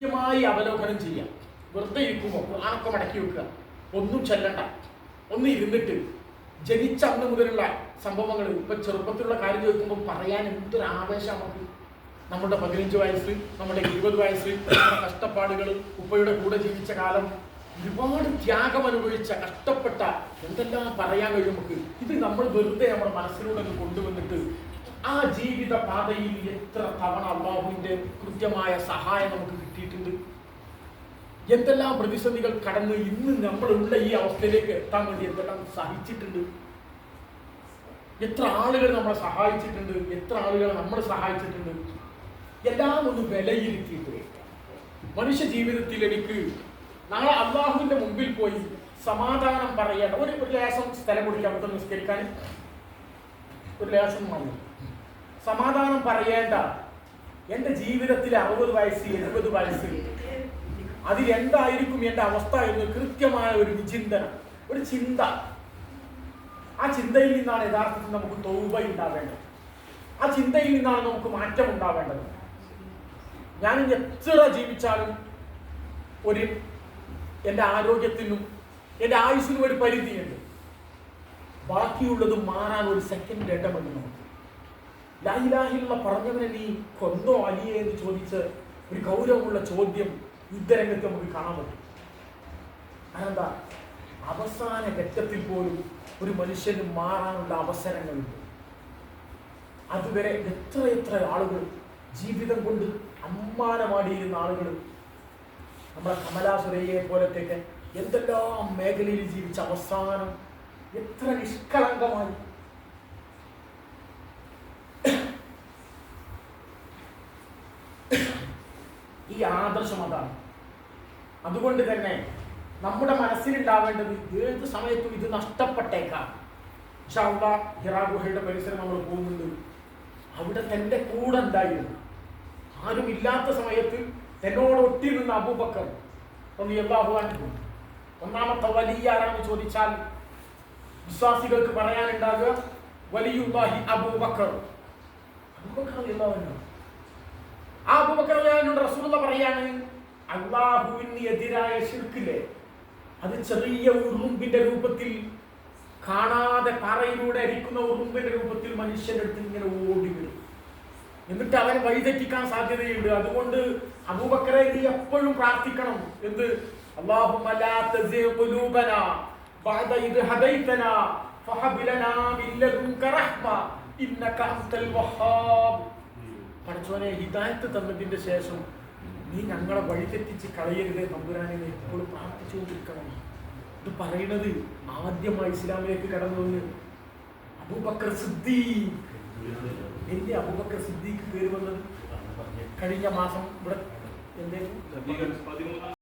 കൃത്യമായി അവലോകനം ചെയ്യാം. വെറുതെ ഇരിക്കുമ്പോൾ ഖുർആനൊക്കെ മടക്കി വെക്കുക. ഒന്നും ചെല്ലണ്ട. ഒന്ന് ഇരുന്നിട്ട് ജനിച്ച അന്ന് മുതലുള്ള സംഭവങ്ങൾ ഇപ്പൊ ചെറുപ്പത്തിലുള്ള കാര്യം ചോദിക്കുമ്പോൾ പറയാൻ എന്തൊരു ആവേശം നമുക്ക്. നമ്മുടെ പതിനഞ്ച് വയസ്സ് നമ്മുടെ ഇരുപത് വയസ്സ് കഷ്ടപ്പാടുകൾ ഉപ്പയുടെ കൂടെ ജീവിച്ച കാലം ഒരുപാട് ത്യാഗം അനുഭവിച്ച കഷ്ടപ്പെട്ട എന്തെല്ലാം പറയാൻ കഴിയും നമുക്ക്. ഇത് നമ്മൾ വെറുതെ നമ്മുടെ മനസ്സിലൂടെ കൊണ്ടുവന്നിട്ട് ആ ജീവിത പാതയിൽ എത്ര തവണ അള്ളാഹുവിന്റെ കൃത്യമായ സഹായം നമുക്ക് എന്തെല്ലാം പ്രതിസന്ധികൾ കടന്ന് ഇന്ന് നമ്മളുള്ള ഈ അവസ്ഥയിലേക്ക് എത്താൻ വേണ്ടി എന്തെല്ലാം സഹിച്ചിട്ടുണ്ട്? എത്ര ആളുകൾ നമ്മളെ സഹായിച്ചിട്ടുണ്ട്? എത്ര ആളുകൾ നമ്മളെ സഹായിച്ചിട്ടുണ്ട്? എല്ലാം ഒന്ന് വിലയിരുത്തിയിട്ട് മനുഷ്യ ജീവിതത്തിൽ എനിക്ക് നാളെ അള്ളാഹുവിന്റെ മുമ്പിൽ പോയി സമാധാനം പറയേണ്ട ഒരു ഒരു ലേശം സ്ഥലം കൊടുക്കാൻ പറ്റും നിസ്കരിക്കാൻ. ഒരു ലേശം വന്നു സമാധാനം പറയേണ്ട എന്റെ ജീവിതത്തിൽ അറുപത് വയസ്സ് എഴുപത് വയസ്സ് അതിൽ എന്തായിരിക്കും എന്റെ അവസ്ഥ എന്ന് കൃത്യമായ ഒരു വിചിന്തനം ഒരു ചിന്ത. ആ ചിന്തയിൽ നിന്നാണ് യഥാർത്ഥത്തിൽ നമുക്ക് തൗബ ഉണ്ടാവേണ്ടത്. ആ ചിന്തയിൽ നിന്നാണ് നമുക്ക് മാറ്റം ഉണ്ടാവേണ്ടത്. ഞാൻ എത്ര ജീവിച്ചാലും ഒരു എന്റെ ആരോഗ്യത്തിനും എന്റെ ആയുസ്സിനും ഒരു പരിധിയുണ്ട്. ബാക്കിയുള്ളത് മാറാൻ ഒരു സെക്കൻഡ് ഇടമെന്ന് നമുക്ക്. ലാഹിലാഹിലുള്ള പറഞ്ഞവനെ നീ കൊന്നോ അലിയേ എന്ന് ചോദിച്ച് ഒരു ഗൗരവമുള്ള ചോദ്യം യുദ്ധരംഗത്ത് നമുക്ക് കാണാൻ പറ്റും. അതെന്താ? അവസാന ഘട്ടത്തിൽ പോലും ഒരു മനുഷ്യന് മാറാനുള്ള അവസരങ്ങളുണ്ട്. അതുവരെ എത്ര എത്ര ആളുകൾ ജീവിതം കൊണ്ട് അമ്മാനമാടിയിരുന്ന ആളുകൾ നമ്മുടെ കമലാ സുരയ്യെ പോലത്തേക്ക് എന്തെല്ലാം മേഖലയിൽ ജീവിച്ച അവസാനം എത്ര നിഷ്കളങ്കമായി. ഈ ആദർശം അതാണ്. അതുകൊണ്ട് തന്നെ നമ്മുടെ മനസ്സിലുണ്ടാവേണ്ടത് ഏത് സമയത്തും ഇത് നഷ്ടപ്പെട്ടേക്കാം. ഷൗള ഹിറാ ഗുഹയുടെ പരിസരം നമ്മൾ പോകുന്നുണ്ട്. അവിടെ തന്റെ കൂടെ ഉണ്ടായിരുന്നു ആരും ഇല്ലാത്ത സമയത്ത് തന്നോട് ഒട്ടി നിന്ന അബൂബക്കർ ഒന്ന് എല്ലാഹുവാൻ ഒന്നാമത്തെ വലിയ ആരാന്ന് ചോദിച്ചാൽ വിശ്വാസികൾക്ക് പറയാനുണ്ടാകുക വലിയുല്ലാഹി അബൂബക്കർ. അബൂബക്കർ എല്ലാവരും ആ അബൂബക്കർ റസൂലുള്ള പറയാണ് അള്ളാഹുവിന് എതിരായ ശിർക്കില്ലേ? അത് ചെറിയ ഉറുമ്പിന്റെ രൂപത്തിൽ കാണാതെ പാറയിലൂടെ അരിക്കുന്ന ഉറുമ്പിന്റെ രൂപത്തിൽ മനുഷ്യന്റെ അടുത്ത് ഇങ്ങനെ ഓടി വരും. എന്നിട്ട് അവനെ വഴിതെറ്റിക്കാൻ സാധ്യതയുണ്ട്. അതുകൊണ്ട് അബൂബക്കറെ നീ എപ്പോഴും പ്രാർത്ഥിക്കണം. എന്ത്? അള്ളാഹു പഠിച്ചവനെ ഹിദായത്ത് തന്നതിന്റെ ശേഷം നീ ഞങ്ങളെ വഴിതെറ്റിച്ച് കളയരുത് തമ്പുരാനെ നീ എപ്പോഴും പ്രാർത്ഥിച്ചുകൊണ്ടിരിക്കണം ഇത് പറയുന്നത് ആദ്യമായി ഇസ്ലാമിലേക്ക് കടന്നു വന്ന് അബൂബക്കർ സിദ്ദീഖ്. എന്റെ അബൂബക്കർ സിദ്ദീഖ് പേര് വന്നത്? കഴിഞ്ഞ മാസം ഇവിടെ എന്തെങ്കിലും